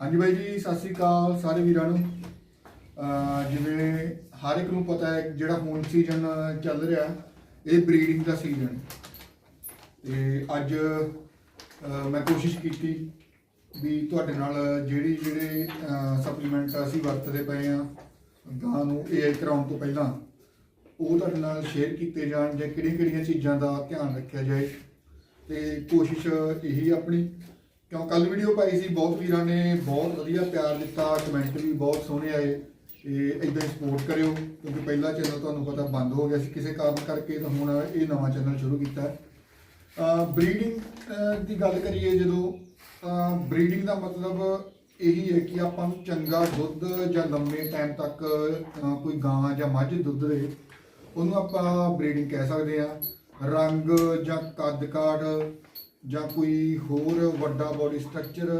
ਹਾਂਜੀ ਬਾਈ ਜੀ, ਸਤਿ ਸ੍ਰੀ ਅਕਾਲ ਸਾਰੇ ਵੀਰਾਂ ਨੂੰ। ਜਿਵੇਂ ਹਰ ਇੱਕ ਨੂੰ ਪਤਾ ਹੈ ਜਿਹੜਾ ਹੁਣ ਸੀਜ਼ਨ ਚੱਲ ਰਿਹਾ, ਇਹ ਬਰੀਡਿੰਗ ਦਾ ਸੀਜ਼ਨ ਤੇ ਅੱਜ ਮੈਂ ਕੋਸ਼ਿਸ਼ ਕੀਤੀ ਵੀ ਤੁਹਾਡੇ ਨਾਲ ਜਿਹੜੀ ਜਿਹੜੇ ਸਪਲੀਮੈਂਟ ਅਸੀਂ ਵਰਤਦੇ ਪਏ ਆ ਗਾਂ ਨੂੰ ਏਆਈ ਕਰਾਉਣ ਤੋਂ ਪਹਿਲਾਂ, ਉਹ ਤੁਹਾਡੇ ਨਾਲ ਸ਼ੇਅਰ ਕੀਤੇ ਜਾਣ ਜਾਂ ਕਿਹੜੀਆਂ ਕਿਹੜੀਆਂ ਚੀਜ਼ਾਂ ਦਾ ਧਿਆਨ ਰੱਖਿਆ ਜਾਏ। ਤੇ ਕੋਸ਼ਿਸ਼ ਇਹੀ ਆਪਣੀ ਕਿਉਂ? ਕੱਲ ਵੀਡੀਓ ਪਾਈ ਸੀ, ਬਹੁਤ ਵੀਰਾਂ ਨੇ ਬਹੁਤ ਵਧੀਆ ਪਿਆਰ ਦਿੱਤਾ ਕਮੈਂਟ ਵੀ ਬਹੁਤ ਸੋਹਣੇ ਆਏ। ਤੇ ਇਦਾਂ ਹੀ ਸਪੋਰਟ ਕਰਿਓ, ਕਿਉਂਕਿ ਪਹਿਲਾ ਚੈਨਲ ਤੁਹਾਨੂੰ ਪਤਾ ਬੰਦ ਹੋ ਗਿਆ ਸੀ ਕਿਸੇ ਕਾਰਨ ਕਰਕੇ, ਤਾਂ ਹੁਣ ਇਹ ਨਵਾਂ ਚੈਨਲ ਸ਼ੁਰੂ ਕੀਤਾ ਬਰੀਡਿੰਗ ਦੀ ਗੱਲ ਕਰੀਏ ਜਦੋਂ ਬਰੀਡਿੰਗ ਦਾ ਮਤਲਬ ਇਹੀ ਹੈ ਕਿ ਆਪਾਂ ਨੂੰ ਚੰਗਾ ਦੁੱਧ ਜਾਂ ਲੰਮੇ ਟਾਈਮ ਤੱਕ ਕੋਈ ਗਾਂ ਜਾਂ ਮੱਝ ਦੁੱਧ ਦੇ, ਉਹਨੂੰ ਆਪਾਂ ਬਰੀਡਿੰਗ ਕਹਿ ਸਕਦੇ ਆ ਰੰਗ ਜਾਂ ਕੱਦ ਕਾਠ ਜਾਂ ਕੋਈ ਹੋਰ ਵੱਡਾ ਬੋਡੀ ਸਟਰਕਚਰ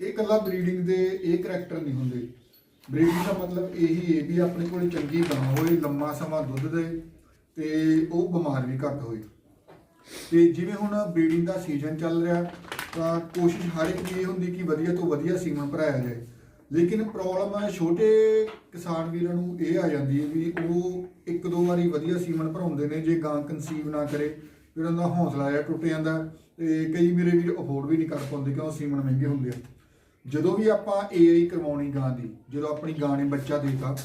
ਇਹ ਇਕੱਲਾ ਬਰੀਡਿੰਗ ਦੇ ਇਹ ਕਰੈਕਟਰ ਨਹੀਂ ਹੁੰਦੇ। ਬਰੀਡਿੰਗ ਦਾ ਮਤਲਬ ਇਹੀ ਹੈ ਵੀ ਆਪਣੇ ਕੋਲ ਚੰਗੀ ਗਾਂ ਹੋਏ, ਲੰਮਾ ਸਮਾਂ ਦੁੱਧ ਦੇ ਤੇ ਉਹ ਬਿਮਾਰ ਵੀ ਘੱਟ ਹੋਏ। ਤੇ ਜਿਵੇਂ ਹੁਣ ਬਰੀਡਿੰਗ ਦਾ ਸੀਜ਼ਨ ਚੱਲ ਰਿਹਾ, ਤਾਂ ਕੋਸ਼ਿਸ਼ ਹਰ ਇੱਕ ਦੀ ਇਹ ਹੁੰਦੀ ਕਿ ਵਧੀਆ ਤੋਂ ਵਧੀਆ ਸੀਮਨ ਭਰਾਇਆ ਜਾਏ। ਲੇਕਿਨ ਪ੍ਰੋਬਲਮ ਹੈ ਛੋਟੇ ਕਿਸਾਨ ਵੀਰਾਂ ਨੂੰ ਇਹ ਆ ਜਾਂਦੀ ਹੈ ਵੀ ਉਹ ਇੱਕ ਦੋ ਵਾਰੀ ਵਧੀਆ ਸੀਮਨ ਭਰਾਉਂਦੇ ਨੇ, ਜੇ ਗਾਂ ਕਨਸੀਵ ਨਾ ਕਰੇ ਜਿਹੜਾ ਉਹਨਾਂ ਦਾ ਹੌਸਲਾ ਜਿਹਾ ਟੁੱਟ ਜਾਂਦਾ ਤੇ ਕਈ ਮੇਰੇ ਵੀਰ ਅਫੋਰਡ ਵੀ ਨਹੀਂ ਕਰ ਪਾਉਂਦੇ ਕਿਉਂ? ਸੀਮਨ ਮਹਿੰਗੇ ਹੁੰਦੇ ਆ। ਜਦੋਂ ਵੀ ਆਪਾਂ ਏਆਈ ਕਰਵਾਉਣੀ ਗਾਂ ਦੀ, ਜਦੋਂ ਆਪਣੀ ਗਾਂ ਨੇ ਬੱਚਾ ਦੇਤਾ,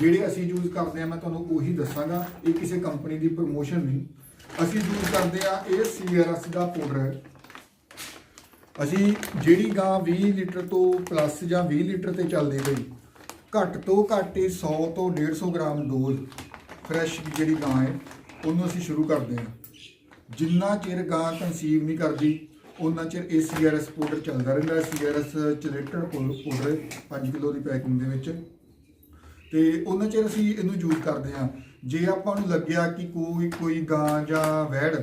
ਜਿਹੜੇ ਅਸੀਂ ਯੂਜ਼ ਕਰਦੇ ਆ ਮੈਂ ਤੁਹਾਨੂੰ ਉਹੀ ਦੱਸਾਂਗਾ, ਇਹ ਕਿਸੇ ਕੰਪਨੀ ਦੀ ਪ੍ਰੋਮੋਸ਼ਨ ਨਹੀਂ। ਅਸੀਂ ਯੂਜ਼ ਕਰਦੇ ਆ ਇਹ ਸੀਆਰਐਸ ਦਾ ਪਾਊਡਰ ਹੈ। ਅਸੀਂ ਜਿਹੜੀ ਗਾਂ 20 ਲੀਟਰ ਤੋਂ ਪਲੱਸ ਜਾਂ 20 ਲੀਟਰ ਤੇ ਚੱਲਦੀ ਪਈ, ਘੱਟ ਤੋਂ ਘੱਟ ਇਹ 100 ਤੋਂ 150 ਗ੍ਰਾਮ ਡੋਜ਼ ਫਰੈਸ਼ ਜਿਹੜੀ ਗਾਂ ਹੈ, ਉਹਨੂੰ ਅਸੀਂ ਸ਼ੁਰੂ ਕਰਦੇ ਹਾਂ। ਜਿੰਨਾ ਚਿਰ ਗਾਂ ਕਨਸੀਵ ਨਹੀਂ ਕਰਦੀ ਉਹਨਾਂ ਚਿਰ ਇਹ ਸੀਆਰਐਸ ਪਾਊਡਰ ਚੱਲਦਾ ਰਹਿੰਦਾ ਹੈ। ਸੀਆਰਐਸ ਚਲੇਟਡ ਪਾਊਡਰ 5 ਕਿਲੋ ਦੀ ਪੈਕਿੰਗ ਦੇ ਵਿੱਚ। ਤੇ ਉਹਨਾਂ ਚਿਰ ਅਸੀਂ ਇਹਨੂੰ ਯੂਜ਼ ਕਰਦੇ ਹਾਂ। ਜੇ ਆਪਾਂ ਨੂੰ ਲੱਗਿਆ ਕਿ ਕੋਈ ਕੋਈ ਗਾਂ ਜਾਂ ਵੈੜ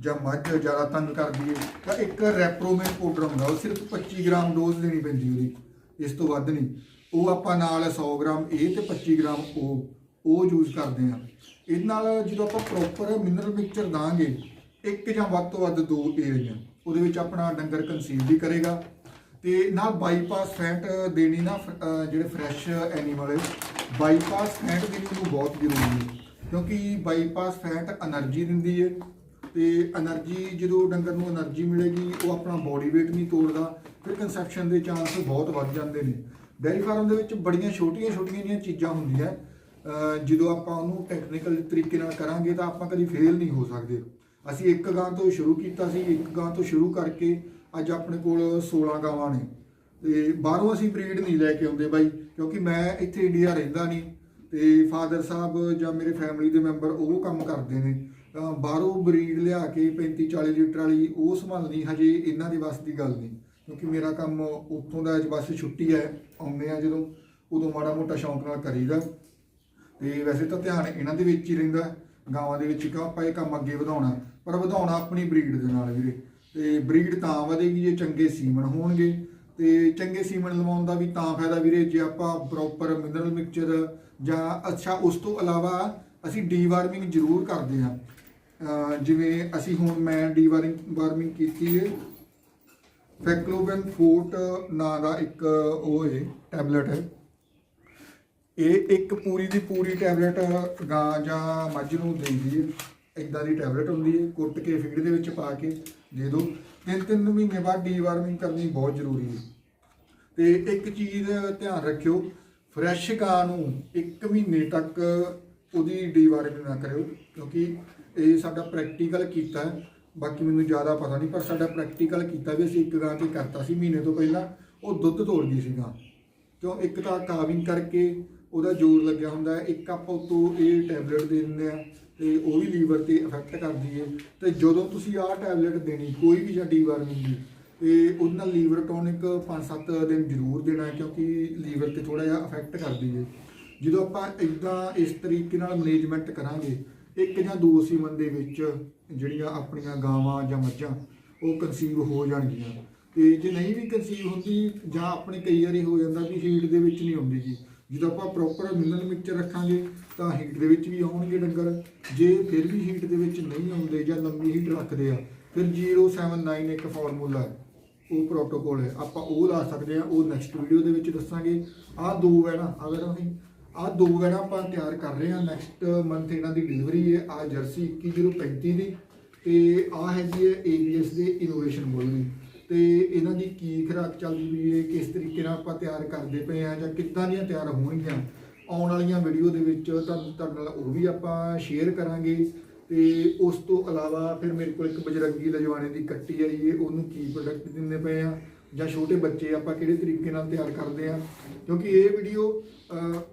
ਜਾਂ ਮੱਝ ਜ਼ਿਆਦਾ ਤੰਗ ਕਰਦੀ ਹੈ ਤਾਂ ਇੱਕ ਰੈਪਰੋਮੇਨ ਪਾਊਡਰ ਹੁੰਦਾ, ਉਹ ਸਿਰਫ 25 ਗ੍ਰਾਮ ਡੋਜ਼ ਦੇਣੀ ਪੈਂਦੀ ਉਹਦੀ। ਇਸ ਤੋਂ ਵੱਧ ਨਹੀਂ। ਉਹ ਆਪਾਂ ਨਾਲ 100 ਗ੍ਰਾਮ ਇਹ ਤੇ 25 ਗ੍ਰਾਮ ਉਹ ਉਹ ਯੂਜ਼ ਕਰਦੇ ਹਾਂ। ਇਹਦੇ ਨਾਲ ਜਦੋਂ ਆਪਾਂ ਪ੍ਰੋਪਰ ਮਿਨਰਲ ਮਿਕਸਚਰ ਦਾਂਗੇ ਇੱਕ ਜਾਂ ਵੱਧ ਤੋਂ ਵੱਧ ਦੋ ਏਰੀਆ। ਉਹਦੇ ਵਿੱਚ ਆਪਣਾ ਡੰਗਰ ਕੰਸੀਲ ਵੀ ਕਰੇਗਾ ਤੇ ਨਾ ਬਾਈਪਾਸ ਫੈਟ ਦੇਣੀ ਨਾ ਜਿਹੜੇ ਫਰੈਸ਼ ਐਨੀਮਲ ਹੈ ਬਾਈਪਾਸ ਫੈਟ ਦੇਣੀ ਨੂੰ ਬਹੁਤ ਜ਼ਰੂਰੀ ਹੈ। ਕਿਉਂਕਿ ਬਾਈਪਾਸ ਫੈਟ એનર્ਜੀ ਦਿੰਦੀ ਹੈ ਤੇ એનર્ਜੀ ਜਦੋਂ ਡੰਗਰ ਨੂੰ એનર્ਜੀ ਮਿਲੇਗੀ, ਉਹ ਆਪਣਾ ਬੋਡੀ weight ਨਹੀਂ ਤੋੜਦਾ, ਫਿਰ ਕਨਸੈਪਸ਼ਨ ਦੇ ਚਾਂਸ ਬਹੁਤ ਵੱਧ ਜਾਂਦੇ ਨੇ। ਡੈਰੀ ਫਾਰਮ ਦੇ ਵਿੱਚ ਬੜੀਆਂ ਛੋਟੀਆਂ-ਛੋਟੀਆਂ ਜੀਆਂ ਚੀਜ਼ਾਂ ਹੁੰਦੀਆਂ ਜਦੋਂ ਆਪਾਂ ਉਹਨੂੰ ਟੈਕਨੀਕਲ ਤਰੀਕੇ ਨਾਲ ਕਰਾਂਗੇ ਤਾਂ ਆਪਾਂ ਕਦੀ ਫੇਲ ਨਹੀਂ ਹੋ ਸਕਦੇ। ਅਸੀਂ ਇੱਕ ਗਾਂ ਤੋਂ ਸ਼ੁਰੂ ਕੀਤਾ ਸੀ, ਇੱਕ ਗਾਂ ਤੋਂ ਸ਼ੁਰੂ ਕਰਕੇ ਅੱਜ ਆਪਣੇ ਕੋਲ 16 ਗਾਵਾਂ ਨੇ। ਤੇ ਬਾਹਰੋਂ ਅਸੀਂ ਬਰੀਡ ਨਹੀਂ ਲੈ ਕੇ ਆਉਂਦੇ ਬਾਈ, ਕਿਉਂਕਿ ਮੈਂ ਇੱਥੇ ਇੰਡੀਆ ਰਹਿੰਦਾ ਨਹੀਂ। ਤੇ ਫਾਦਰ ਸਾਹਿਬ ਜਾਂ ਮੇਰੇ ਫੈਮਿਲੀ ਦੇ ਮੈਂਬਰ ਉਹ ਕੰਮ ਕਰਦੇ ਨੇ। ਬਾਹਰੋਂ ਬਰੀਡ ਲਿਆ ਕੇ 35 40 ਲੀਟਰ ਵਾਲੀ ਉਹ ਸੰਭਾਲਣੀ ਹਜੇ ਇਹਨਾਂ ਦੇ ਵੱਸ ਦੀ ਗੱਲ ਨਹੀਂ, ਕਿਉਂਕਿ ਮੇਰਾ ਕੰਮ ਉੱਥੋਂ ਦਾ ਅੱਜ ਬਸ ਛੁੱਟੀ ਹੈ, ਆਉਂਦੇ ਆ ਜਦੋਂ। ਉਦੋਂ ਮਾੜਾ ਮੋਟਾ ਸ਼ੌਂਕ ਨਾਲ ਕਰੀਦਾ। ਤੇ ਵੈਸੇ ਤਾਂ ਧਿਆਨ ਇਹਨਾਂ ਦੇ ਵਿੱਚ ਹੀ ਰਹਿੰਦਾ। ਗਾਵਾਂ ਦੇ ਵਿੱਚ ਕਿ ਆਪਾਂ ਇਹ ਕੰਮ ਅੱਗੇ ਵਧਾਉਣਾ ਪਰ ਵਧਾਉਣਾ ਆਪਣੀ ਬਰੀਡ ਦੇ ਨਾਲ ਵੀਰੇ। ਤੇ ਬਰੀਡ ਤਾਂ ਵਧੇਗੀ ਜੇ ਚੰਗੇ ਸੀਮਨ ਹੋਣਗੇ। ਤੇ ਚੰਗੇ ਸੀਮਨ ਲਵਾਉਣ ਦਾ ਵੀ ਤਾਂ ਫਾਇਦਾ ਵੀਰੇ, ਜੇ ਆਪਾਂ ਪ੍ਰੋਪਰ ਮਿਨਰਲ ਮਿਕਸਚਰ ਜਾਂ ਅੱਛਾ, ਉਸ ਤੋਂ ਇਲਾਵਾ ਅਸੀਂ ਡੀਵਾਰਮਿੰਗ ਜ਼ਰੂਰ ਕਰਦੇ ਹਾਂ। ਜਿਵੇਂ ਅਸੀਂ ਹੁਣ ਮੈਂ ਡੀਵਾਰਮਿੰਗ ਵਾਰਮਿੰਗ ਕੀਤੀ ਹੈ ਫੈਕਲੋਬਨ ਫੋਰਟ ਨਾਂ ਦਾ ਇੱਕ ਉਹ ਹੈ ਟੈਬਲੇਟ ਹੈ। ਇਹ ਇੱਕ ਪੂਰੀ ਦੀ ਪੂਰੀ ਟੈਬਲੇਟ ਗਾਂ ਜਾਂ ਮੱਝ ਨੂੰ ਦੇਈਦੀ ਹੈ। ਇਦਾਂ ਦੀ ਟੈਬਲੇਟ ਹੁੰਦੀ ਹੈ, ਕੁੱਟ ਕੇ ਫੀਡ ਦੇ ਵਿੱਚ ਪਾ ਕੇ ਦੇ ਦਿਓ ਤਿੰਨ ਤਿੰਨ ਮਹੀਨੇ ਬਾਅਦ ਡੀਵਾਰਮਿੰਗ ਕਰਨੀ ਬਹੁਤ ਜ਼ਰੂਰੀ ਹੈ। ਤੇ ਇੱਕ ਚੀਜ਼ ਧਿਆਨ ਰੱਖਿਓ, ਫਰੈਸ਼ ਗਾਂ ਨੂੰ 1 ਮਹੀਨੇ ਤੱਕ ਉਹਦੀ ਡੀਵਾਰਮਿੰਗ ਨਾ ਕਰਿਓ, ਕਿਉਂਕਿ ਇਹ ਸਾਡਾ ਪ੍ਰੈਕਟੀਕਲ ਕੀਤਾ ਬਾਕੀ ਮੈਨੂੰ ਜ਼ਿਆਦਾ ਪਤਾ ਨਹੀਂ, ਪਰ ਸਾਡਾ ਪ੍ਰੈਕਟੀਕਲ ਕੀਤਾ ਵੀ ਅਸੀਂ ਇੱਕ ਗਾਂ ਤੇ ਕਰਤਾ ਸੀ ਮਹੀਨੇ ਤੋਂ ਪਹਿਲਾਂ, ਉਹ ਦੁੱਧ ਤੋੜ ਗਈ ਸੀ ਗਾਂ ਕਿਉਂ? ਇੱਕ ਤਾਂ ਕਾਵਿੰਗ ਕਰਕੇ ਉਹਦਾ ਜ਼ੋਰ ਲੱਗਿਆ ਹੁੰਦਾ ਹੈ। ਇੱਕ ਆਪਾਂ ਉਤੋਂ ਇਹ ਟੈਬਲੇਟ ਦੇ ਦਿੰਦੇ ਆ ਤੇ ਉਹ ਵੀ ਲੀਵਰ ਤੇ ਇਫੈਕਟ ਕਰਦੀ ਹੈ। ਤੇ ਜਦੋਂ ਤੁਸੀਂ ਆਹ ਟੈਬਲੇਟ ਦੇਣੀ, ਕੋਈ ਵੀ ਜਾਂ ਡੀਵਾਰਮਿੰਗ ਦੀ, ਤੇ ਉਹਦੇ ਨਾਲ ਲੀਵਰ ਟੋਨਿਕ 5-7 ਦਿਨ ਜ਼ਰੂਰ ਦੇਣਾ ਕਿਉਂਕਿ ਲੀਵਰ ਤੇ ਥੋੜਾ ਜਿਹਾ ਇਫੈਕਟ ਕਰਦੀ ਹੈ। ਜਦੋਂ ਆਪਾਂ ਇਦਾਂ ਇਸ ਤਰੀਕੇ ਨਾਲ ਮੈਨੇਜਮੈਂਟ ਕਰਾਂਗੇ, ਇੱਕ ਜਾਂ ਦੋ ਸੀਮਨ ਦੇ ਵਿੱਚ ਜਿਹੜੀਆਂ ਆਪਣੀਆਂ ਗਾਵਾਂ ਜਾਂ ਮੱਝਾਂ, ਉਹ ਕਨਸੀਵ ਹੋ ਜਾਣਗੀਆਂ। ਤੇ ਜੇ ਨਹੀਂ ਵੀ ਕਨਸੀਵ ਹੁੰਦੀ ਜਾਂ ਆਪਣੇ ਕਈ ਵਾਰੀ ਹੋ ਜਾਂਦਾ ਵੀ ਹੀਟ ਦੇ ਵਿੱਚ ਨਹੀਂ ਆਉਂਦੀ ਜੀ ਜਦੋਂ ਆਪਾਂ ਪ੍ਰੋਪਰ ਮਿਨਰਲ ਮਿਕਸਚਰ ਰੱਖਾਂਗੇ ਤਾਂ ਹੀਟ ਦੇ ਵਿੱਚ ਵੀ ਆਉਣਗੇ ਡੰਗਰ। ਜੇ ਫਿਰ ਵੀ ਹੀਟ ਦੇ ਵਿੱਚ ਨਹੀਂ ਆਉਂਦੇ ਜਾਂ ਲੰਬੀ ਹੀਟ ਰੱਖਦੇ ਆ, ਫਿਰ 079 ਇੱਕ ਫਾਰਮੂਲਾ ਹੈ। ਉਹ ਪ੍ਰੋਟੋਕੋਲ ਹੈ। ਆਪਾਂ ਉਹ ਲਾ ਸਕਦੇ ਆ, ਉਹ ਨੈਕਸਟ ਵੀਡੀਓ ਦੇ ਵਿੱਚ ਦੱਸਾਂਗੇ। ਆਹ ਦੋ ਵੈਣਾ ਅਗਰ ਅਸੀਂ ਆਹ ਦੋ ਵੈਣਾ ਆਪਾਂ ਤਿਆਰ ਕਰ ਰਹੇ ਹਾਂ ਨੈਕਸਟ ਮੰਥ ਇਹਨਾਂ ਦੀ ਡਿਲੀਵਰੀ ਹੈ, ਆਹ ਜਰਸੀ 21035 ਦੀ ਤੇ ਆਹ ਹੈਗੀ ਹੈ ABS ਦੇ ਇਨੋਵੇਸ਼ਨ ਮੁੱਲ ਦੀ। ਤੇ ਇਹਨਾਂ ਦੀ ਕੀ ਖੁਰਾਕ ਚੱਲਦੀ ਪਈ ਹੈ ਕਿਸ ਤਰੀਕੇ ਨਾਲ ਆਪਾਂ ਤਿਆਰ ਕਰਦੇ ਪਏ ਆ ਜਾਂ ਕਿੱਦਾਂ ਦੀਆਂ ਤਿਆਰ ਹੋਣਗੀਆਂ, ਆਉਣ ਵਾਲੀਆਂ ਵੀਡੀਓ ਦੇ ਵਿੱਚ ਤੁਹਾਨੂੰ, ਤੁਹਾਡੇ ਨਾਲ ਉਹ ਵੀ ਆਪਾਂ ਸ਼ੇਅਰ ਕਰਾਂਗੇ। ਤੇ ਉਸ ਤੋਂ ਇਲਾਵਾ ਫਿਰ ਮੇਰੇ ਕੋਲ ਇੱਕ ਬਜਰੰਗੀ ਲਜਵਾਣੇ ਦੀ ਕੱਟੀ ਆਈ ਹੈ ਉਹਨੂੰ ਕੀ ਪ੍ਰੋਡਕਟ ਦਿੰਦੇ ਪਏ ਆ ਜਾਂ ਛੋਟੇ ਬੱਚੇ ਆਪਾਂ ਕਿਹੜੇ ਤਰੀਕੇ ਨਾਲ ਤਿਆਰ ਕਰਦੇ ਆ। ਕਿਉਂਕਿ ਇਹ ਵੀਡੀਓ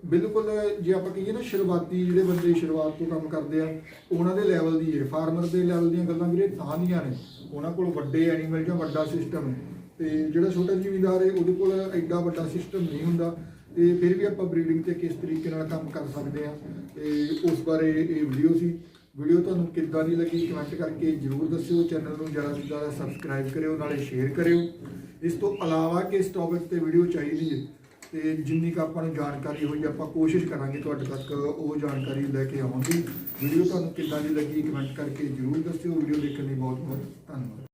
ਬਿਲਕੁਲ ਜੇ ਆਪਾਂ ਕਹੀਏ ਨਾ ਸ਼ੁਰੂਆਤੀ ਜਿਹੜੇ ਬੰਦੇ ਸ਼ੁਰੂਆਤ ਤੋਂ ਕੰਮ ਕਰਦੇ ਆ, ਉਹਨਾਂ ਦੇ ਲੈਵਲ ਦੀ ਹੈ ਫਾਰਮਰ ਦੇ ਲੈਵਲ ਦੀਆਂ ਗੱਲਾਂ ਵੀਰੇ ਤਾਂ ਦੀਆਂ ਨੇ। ਉਹਨਾਂ ਕੋਲ ਵੱਡੇ ਐਨੀਮਲ ਜਾਂ ਵੱਡਾ ਸਿਸਟਮ ਹੈ। ਤੇ ਜਿਹੜਾ ਛੋਟਾ ਜ਼ਿਮੀਂਦਾਰ ਹੈ, ਉਹਦੇ ਕੋਲ ਐਡਾ ਵੱਡਾ ਸਿਸਟਮ ਨਹੀਂ ਹੁੰਦਾ। ਤੇ ਫਿਰ ਵੀ ਆਪਾਂ ਬਰੀਡਿੰਗ ਤੇ ਕਿਸ ਤਰੀਕੇ ਨਾਲ ਕੰਮ ਕਰ ਸਕਦੇ ਆ। ਤੇ ਉਸ ਬਾਰੇ ਇਹ ਵੀਡੀਓ ਸੀ। ਵੀਡੀਓ ਤੁਹਾਨੂੰ ਕਿੱਦਾਂ ਦੀ ਲੱਗੀ ਕਮੈਂਟ ਕਰਕੇ ਜਰੂਰ ਦੱਸਿਓ। ਚੈਨਲ ਨੂੰ ਜ਼ਿਆਦਾ ਤੋਂ ਜ਼ਿਆਦਾ ਸਬਸਕ੍ਰਾਈਬ ਕਰਿਓ, ਨਾਲੇ ਸ਼ੇਅਰ ਕਰਿਓ। ਇਸ ਤੋਂ ਇਲਾਵਾ ਕਿਸ ਟੌਪਿਕ ਤੇ ਵੀਡੀਓ ਚਾਹੀਦੀ ਹੈ ਤੇ ਜਿੰਨੀ ਕੁ ਆਪਾਂ ਨੂੰ ਜਾਣਕਾਰੀ ਹੋਈ, ਆਪਾਂ ਕੋਸ਼ਿਸ਼ ਕਰਾਂਗੇ ਤੁਹਾਡੇ ਤੱਕ ਉਹ ਜਾਣਕਾਰੀ ਲੈ ਕੇ ਆਉਣ ਦੀ ਵੀਡੀਓ ਤੁਹਾਨੂੰ ਕਿੱਦਾਂ ਦੀ ਲੱਗੀ ਕਮੈਂਟ ਕਰਕੇ ਜਰੂਰ ਦੱਸਿਓ। ਵੀਡੀਓ ਦੇਖਣ ਲਈ ਬਹੁਤ ਬਹੁਤ ਧੰਨਵਾਦ।